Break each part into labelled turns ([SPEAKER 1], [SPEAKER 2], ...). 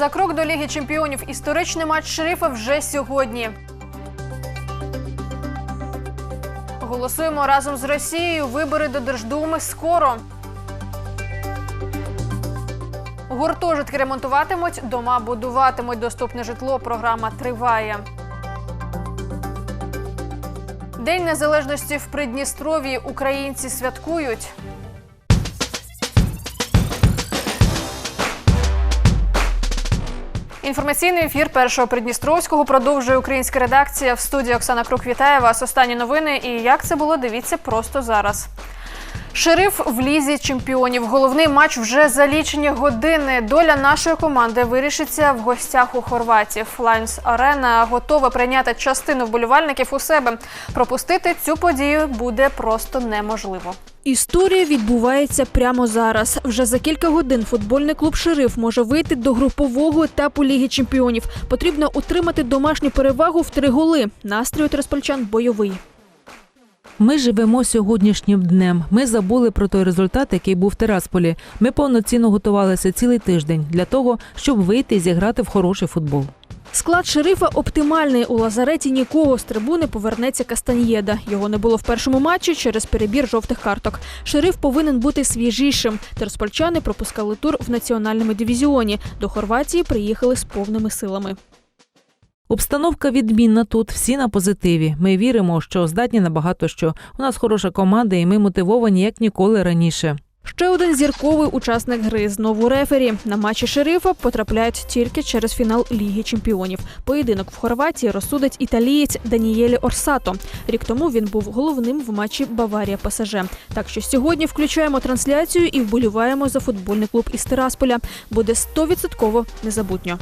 [SPEAKER 1] За крок до Ліги Чемпіонів історичний матч шерифа вже сьогодні. Голосуємо разом з Росією. Вибори до Держдуми скоро. Гуртожитки ремонтуватимуть, дома будуватимуть. Доступне житло. Програма триває. День незалежності в Придністров'ї українці святкують. Інформаційний ефір першого Придністровського продовжує українська редакція. В студії Оксана Крук вітає вас. Останні новини. І як це було, дивіться просто зараз. Шериф в лізі чемпіонів. Головний матч вже за лічені години. Доля нашої команди вирішиться в гостях у хорватів. Лайнс Арена готова прийняти частину вболівальників у себе. Пропустити цю подію буде просто неможливо.
[SPEAKER 2] Історія відбувається прямо зараз. Вже за кілька годин футбольний клуб Шериф може вийти до групового етапу Ліги Чемпіонів. Потрібно утримати домашню перевагу в три голи. Настрій у Тираспольчан бойовий.
[SPEAKER 3] Ми живемо сьогоднішнім днем. Ми забули про той результат, який був в Тирасполі. Ми повноцінно готувалися цілий тиждень для того, щоб вийти і зіграти в хороший футбол.
[SPEAKER 2] Склад шерифа оптимальний. У лазареті нікого з трибуни повернеться Кастаньєда. Його не було в першому матчі через перебір жовтих карток. Шериф повинен бути свіжішим. Тираспольчани пропускали тур в національному дивізіоні. До Хорватії приїхали з повними силами.
[SPEAKER 3] Обстановка відмінна тут, всі на позитиві. Ми віримо, що здатні на багато що. У нас хороша команда, і ми мотивовані як ніколи раніше.
[SPEAKER 2] Ще один зірковий учасник гри знову рефері. На матчі шерифа потрапляють тільки через фінал Ліги Чемпіонів. Поєдинок в Хорватії розсудить італієць Данієлі Орсато. Рік тому він був головним в матчі Баварія ПСЖ. Так що сьогодні включаємо трансляцію і вболіваємо за футбольний клуб із Тирасполя. Буде 100% незабутньо.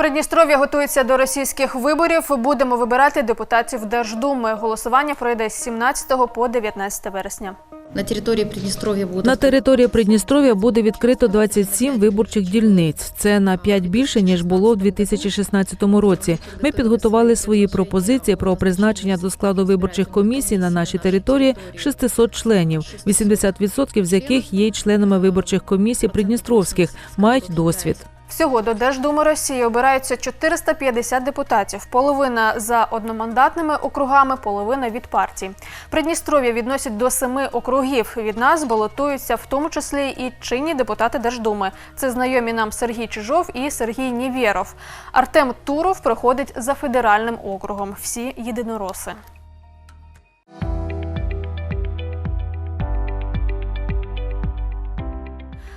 [SPEAKER 1] Придністров'я готується до російських виборів. Будемо вибирати депутатів Держдуми. Голосування пройде з 17 по 19 вересня.
[SPEAKER 4] На території Придністров'я буде
[SPEAKER 3] На території Придністров'я буде відкрито 27 виборчих дільниць. Це на 5 більше ніж було в 2016 році. Ми підготували свої пропозиції про призначення до складу виборчих комісій на нашій території 600 членів, 80% з яких є членами виборчих комісій придністровських, мають досвід.
[SPEAKER 1] Всього до Держдуми Росії обираються 450 депутатів. Половина за одномандатними округами, половина від партій. Придністров'я відносять до семи округів. Від нас балотуються в тому числі і чинні депутати Держдуми. Це знайомі нам Сергій Чижов і Сергій Нівєров. Артем Туров проходить за федеральним округом. Всі єдинороси.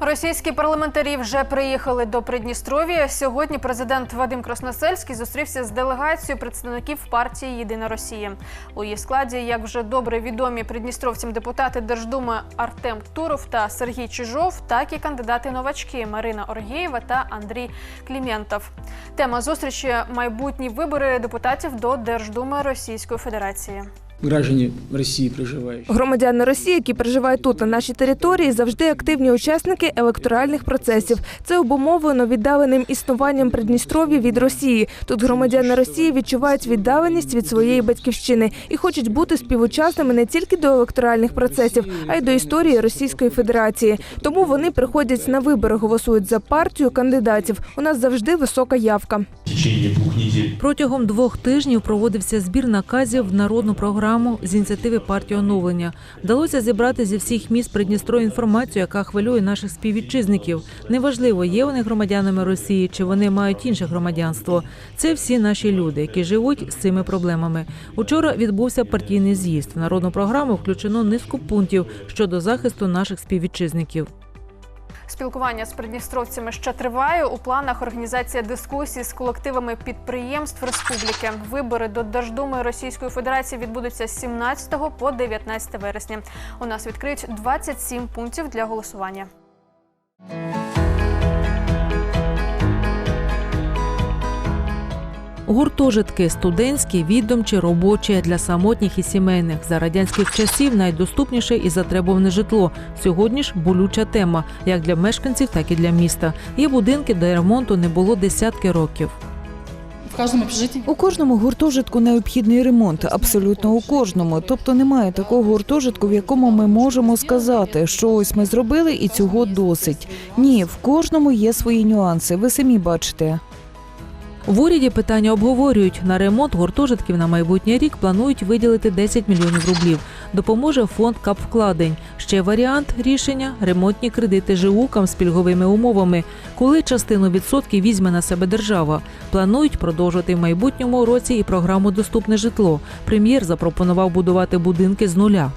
[SPEAKER 1] Російські парламентарі вже приїхали до Придністров'я. Сьогодні президент Вадим Красносельський зустрівся з делегацією представників партії Єдина Росія. У її складі, як вже добре відомі придністровцям депутати Держдуми Артем Туров та Сергій Чижов, так і кандидати новачки Марина Оргієва та Андрій Кліментов. Тема зустрічі майбутні вибори депутатів до Держдуми Російської Федерації.
[SPEAKER 5] Граждане России проживающие.
[SPEAKER 6] Громадяни Росії, які проживають тут на нашій території, завжди активні учасники електоральних процесів. Це обумовлено віддаленим існуванням Придністров'я від Росії. Тут громадяни Росії відчувають віддаленість від своєї батьківщини і хочуть бути співучасними не тільки до електоральних процесів, а й до історії Російської Федерації. Тому вони приходять на вибори, голосують за партію кандидатів. У нас завжди висока явка.
[SPEAKER 7] В течение двух недель
[SPEAKER 3] Протягом двох тижнів проводився збір наказів в народну програму з ініціативи партії оновлення. Вдалося зібрати зі всіх міст Придністров'я інформацію, яка хвилює наших співвітчизників. Неважливо, є вони громадянами Росії чи вони мають інше громадянство. Це всі наші люди, які живуть з цими проблемами. Учора відбувся партійний з'їзд. В народну програму включено низку пунктів щодо захисту наших співвітчизників.
[SPEAKER 1] Спілкування з придністровцями ще триває. У планах організація дискусій з колективами підприємств республіки. Вибори до Держдуми Російської Федерації відбудуться з 17 по 19 вересня. У нас відкриють 27 пунктів для голосування.
[SPEAKER 3] Гуртожитки студентські, відомчі, робочі для самотніх і сімейних за радянських часів найдоступніше і затребуване житло. Сьогодні ж болюча тема як для мешканців, так і для міста. Є будинки, де ремонту не було десятки років.
[SPEAKER 8] У кожному гуртожитку необхідний ремонт, абсолютно у кожному. Тобто немає такого гуртожитку, в якому ми можемо сказати, що ось ми зробили і цього досить. Ні, в кожному є свої нюанси. Ви самі бачите.
[SPEAKER 3] В уряді питання обговорюють. На ремонт гуртожитків на майбутній рік планують виділити 10 мільйонів рублів. Допоможе фонд капвкладень. Ще варіант рішення ремонтні кредити ЖУКам з пільговими умовами, коли частину відсотків візьме на себе держава. Планують продовжити в майбутньому році і програму Доступне житло. Прем'єр запропонував будувати будинки з нуля.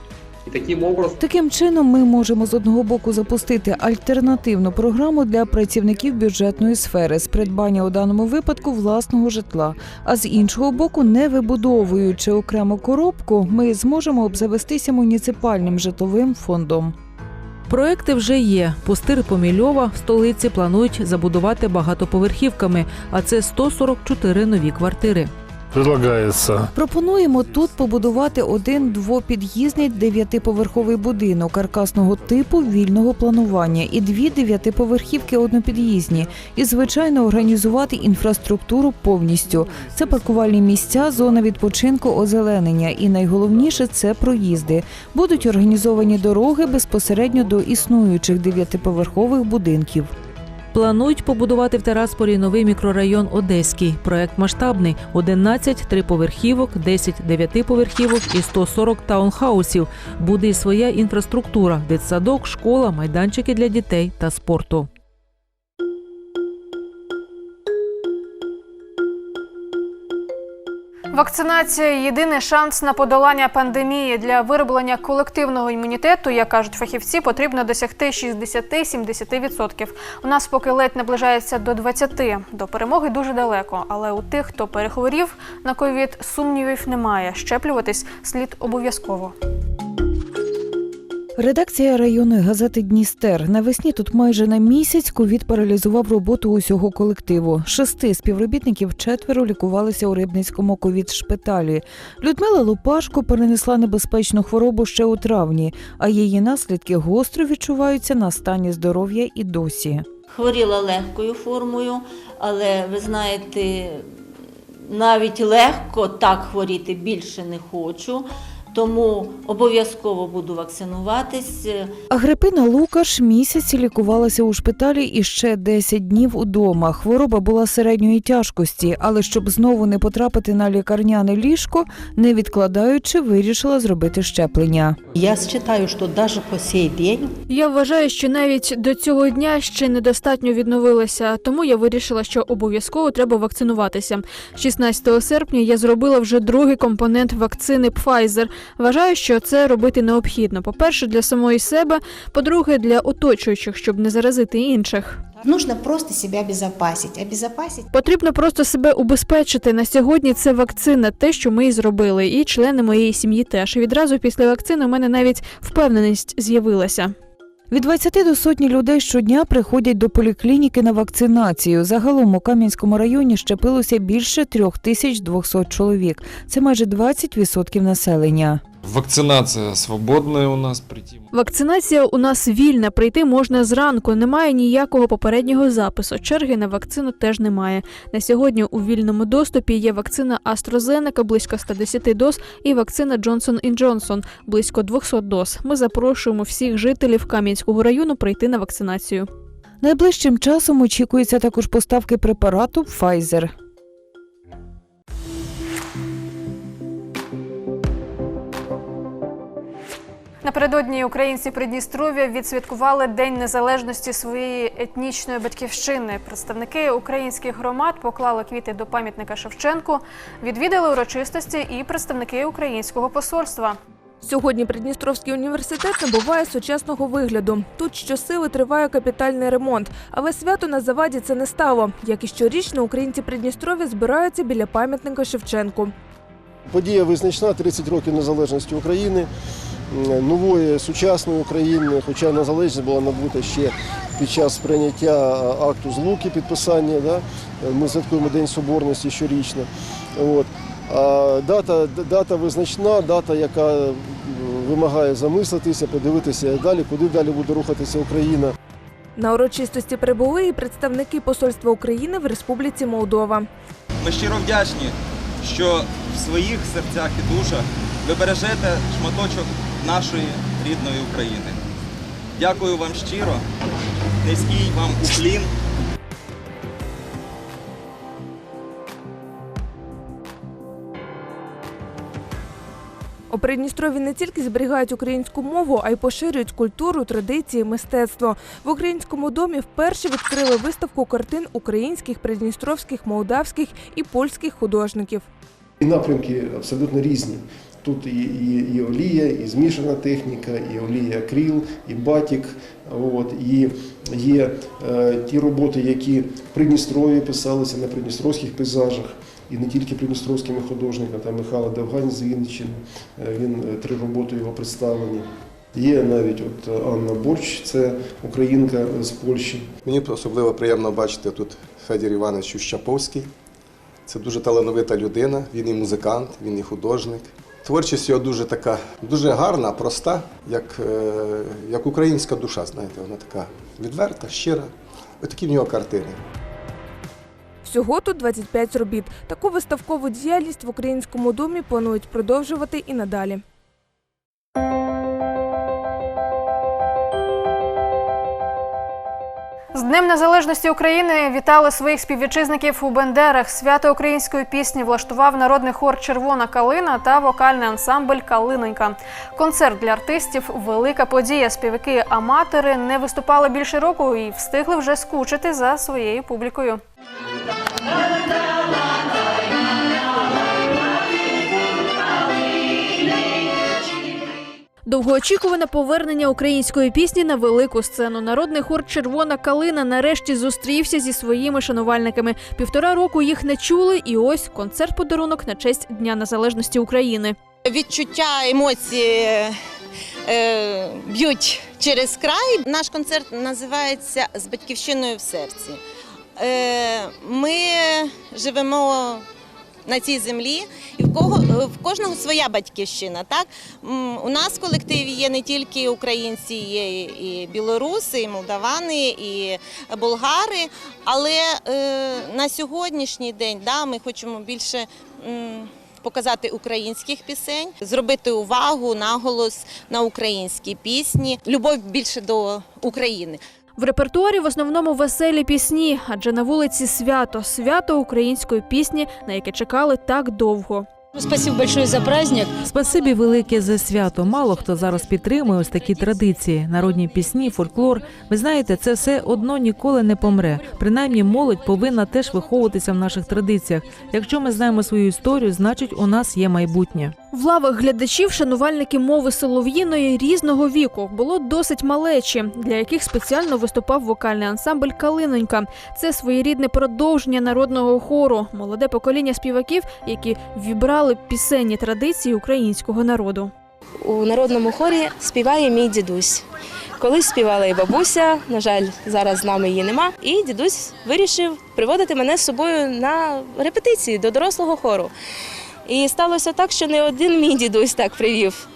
[SPEAKER 8] Таким чином, ми можемо з одного боку запустити альтернативну програму для працівників бюджетної сфери з придбання у даному випадку власного житла. А з іншого боку, не вибудовуючи окрему коробку, ми зможемо обзавестися муніципальним житловим фондом.
[SPEAKER 3] Проекти вже є. Пустир Помільова в столиці планують забудувати багатоповерхівками, а це 144 нові квартири.
[SPEAKER 9] Предлагается
[SPEAKER 8] Пропонуємо тут побудувати один двопід'їзний дев'ятиповерховий будинок каркасного типу вільного планування і дві дев'ятиповерхівки однопід'їзні, і звичайно організувати інфраструктуру повністю. Це паркувальні місця, зона відпочинку, озеленення, і найголовніше це проїзди. Будуть організовані дороги безпосередньо до існуючих дев'ятиповерхових будинків.
[SPEAKER 3] Планують побудувати в Терасполі новий мікрорайон Одеський. Проект масштабний: 11 триповерхівок, 10 дев'ятиповерхівок і 140 таунхаусів. Буде і своя інфраструктура: дитсадок, школа, майданчики для дітей та спорту.
[SPEAKER 1] Вакцинація єдиний шанс на подолання пандемії для вироблення колективного імунітету, як кажуть фахівці, потрібно досягти 60-70%. У нас поки ледь наближається до 20%. До перемоги дуже далеко. Але у тих, хто перехворів на ковід, сумнівів немає. Щеплюватись слід обов'язково.
[SPEAKER 8] Редакція районної газети Дністер навесні тут майже на місяць ковід паралізував роботу усього колективу. Шести співробітників четверо лікувалися у Рибницькому ковід шпиталі. Людмила Лупашко перенесла небезпечну хворобу ще у травні, а її наслідки гостро відчуваються на стані здоров'я і досі.
[SPEAKER 10] Хворіла легкою формою, але ви знаєте, навіть легко так хворіти більше не хочу. Тому обов'язково буду вакцинуватись.
[SPEAKER 8] Агрипина Лукаш місяці лікувалася у шпиталі і ще 10 днів удома. Хвороба була середньої тяжкості, але щоб знову не потрапити на лікарняне ліжко, не відкладаючи, вирішила зробити щеплення.
[SPEAKER 11] Я считаю, что даже по сей день
[SPEAKER 2] Я вважаю, що навіть до цього дня ще недостатньо відновилася, тому я вирішила, що обов'язково треба вакцинуватися. 16 серпня я зробила вже другий компонент вакцини Pfizer. Вважаю, що це робити необхідно. По-перше, для самої себе, по-друге, для оточуючих, щоб не заразити інших.
[SPEAKER 11] нужно просто себе обезопасить. Обезопасить
[SPEAKER 2] Потрібно просто себе убезпечити. На сьогодні це вакцина, те, що ми і зробили, і члени моєї сім'ї теж. І відразу після вакцини у мене навіть впевненість з'явилася.
[SPEAKER 8] Від 20 до сотні людей щодня приходять до поліклініки на вакцинацію. Загалом у Кам'янському районі щепилося більше 3200 чоловік. Це майже 20% населення.
[SPEAKER 9] Вакцинация свободная у нас прийти.
[SPEAKER 2] Вакцинація у нас вільна. Прийти можна зранку. Немає ніякого попереднього запису. Черги на вакцину теж немає. На сьогодні у вільному доступі є вакцина AstraZeneca близько 110 доз і вакцина Johnson Johnson близько 200 доз. Ми запрошуємо всіх жителів Кам'янського району прийти на вакцинацію.
[SPEAKER 8] Найближчим часом очікується також поставки препарату Pfizer.
[SPEAKER 1] Напередодні українці Придністров'я відсвяткували День незалежності своєї етнічної батьківщини. Представники українських громад поклали квіти до пам'ятника Шевченку, відвідали урочистості і представники українського посольства.
[SPEAKER 6] Сьогодні Придністровський університет набуває сучасного вигляду. Тут щосили триває капітальний ремонт, але свято на заваді це не стало. Як і щорічно, українці Придністров'я збираються біля пам'ятника Шевченку.
[SPEAKER 12] Подія визначна 30 років незалежності України, нової сучасної України, хоча незалежність була набута ще під час прийняття акту злуки підписання. Да? Ми святкуємо День Соборності щорічно. От. А дата, дата визначна, дата, яка вимагає замислитися, подивитися далі, куди далі буде рухатися Україна.
[SPEAKER 6] На урочистості прибули і представники посольства України в Республіці Молдова.
[SPEAKER 7] Ми щиро вдячні, що в своїх серцях і душах ви бережете шматочок нашої рідної України. Дякую вам щиро, низький вам уклін.
[SPEAKER 6] У Придністрові не тільки зберігають українську мову, а й поширюють культуру, традиції, мистецтво. В українському домі вперше відкрили виставку картин українських, придністровських, молдавських і польських художників.
[SPEAKER 12] І напрямки абсолютно різні. Тут і, і, і олія, і змішана техніка, і олія акрил, і батік. От, і є е, ті роботи, які в Придністрові писалися на придністровських пейзажах, і не тільки придністровськими художниками, там Михайло Довгань з Вінниччини, е, він е, три роботи його представлені. Є навіть от Анна Борч, це українка з Польщі.
[SPEAKER 13] Мені особливо приємно бачити тут Федір Іванович Щаповський. Це дуже талановита людина, він і музикант, він і художник. Творчість його дуже така, дуже гарна, проста, як, е, як українська душа, знаєте, вона така відверта, щира. Ось такі в нього картини.
[SPEAKER 6] Всього тут 25 робіт. Таку виставкову діяльність в українському домі планують продовжувати і надалі.
[SPEAKER 1] З Днем Незалежності України вітали своїх співвітчизників у Бендерах. Свято української пісні влаштував народний хор Червона калина та вокальний ансамбль Калинонька. Концерт для артистів велика подія. Співаки аматори не виступали більше року і встигли вже скучити за своєю публікою.
[SPEAKER 2] Довгоочікуване повернення української пісні на велику сцену. Народний хор Червона калина нарешті зустрівся зі своїми шанувальниками. Півтора року їх не чули, і ось концерт подарунок на честь Дня Незалежності України.
[SPEAKER 14] Відчуття емоції е, б'ють через край. Наш концерт називається З батьківщиною в серці. Е, ми живемо на цій землі, і в кого в кожного своя батьківщина. Так у нас в колективі є не тільки українці, є і білоруси, і молдавани, і болгари. Але е, на сьогоднішній день да, ми хочемо більше. Показати українських пісень, зробити увагу, наголос на українські пісні, любов більше до України.
[SPEAKER 2] В репертуарі в основному веселі пісні, адже на вулиці свято, свято української пісні, на яке чекали так довго.
[SPEAKER 3] Спасибо большое за праздник. Спасибі велике за свято. Мало хто зараз підтримує ось такі традиції. Народні пісні, фольклор. Ви знаєте, це все одно ніколи не помре. Принаймні, молодь повинна теж виховуватися в наших традиціях. Якщо ми знаємо свою історію, значить у нас є майбутнє.
[SPEAKER 2] В лавах глядачів шанувальники мови солов'їної різного віку було досить малечі, для яких спеціально виступав вокальний ансамбль Калинонька. Це своєрідне продовження народного хору, молоде покоління співаків, які вібрали пісенні традиції українського народу.
[SPEAKER 15] У народному хорі співає мій дідусь. Колись співала і бабуся, на жаль, зараз з нами її нема. І дідусь вирішив приводити мене з собою на репетиції до дорослого хору. І сталося так, що не один мій дідусь так привів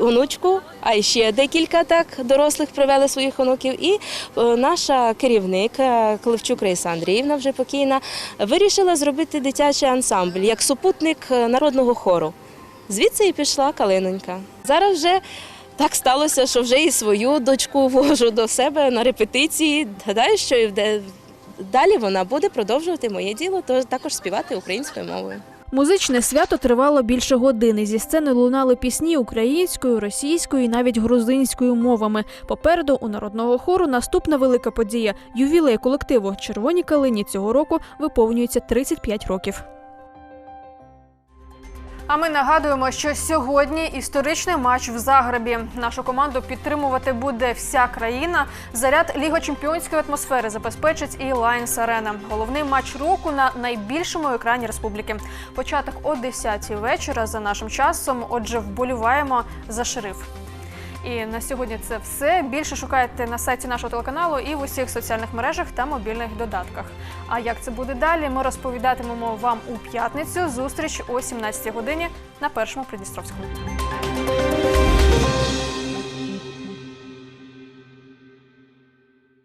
[SPEAKER 15] онучку, а ще декілька так дорослих привели своїх онуків. І е, наша керівник е, Клевчук Раїса Андріївна, вже покійна, вирішила зробити дитячий ансамбль як супутник е, народного хору. Звідси і пішла Калинонька. Зараз вже так сталося, що вже і свою дочку вожу до себе на репетиції. Гадаю, що і далі вона буде продовжувати моє діло, то також співати українською мовою.
[SPEAKER 2] Музичне свято тривало більше години. Зі сцени лунали пісні українською, російською і навіть грузинською мовами. Попереду у народного хору наступна велика подія ювілей колективу Червоні калині цього року виповнюється 35 років.
[SPEAKER 1] А ми нагадуємо, що сьогодні історичний матч в Загребі. Нашу команду підтримувати буде вся країна. Заряд лігочемпіонської атмосфери забезпечить і Лайнс Арена. Головний матч року на найбільшому екрані республіки. Початок о 10 вечора за нашим часом. Отже, вболіваємо за шериф. І на сьогодні це все. Більше шукайте на сайті нашого телеканалу і в усіх соціальних мережах та мобільних додатках. А як це буде далі? Ми розповідатимемо вам у п'ятницю. Зустріч о 17 годині на першому Придністровському.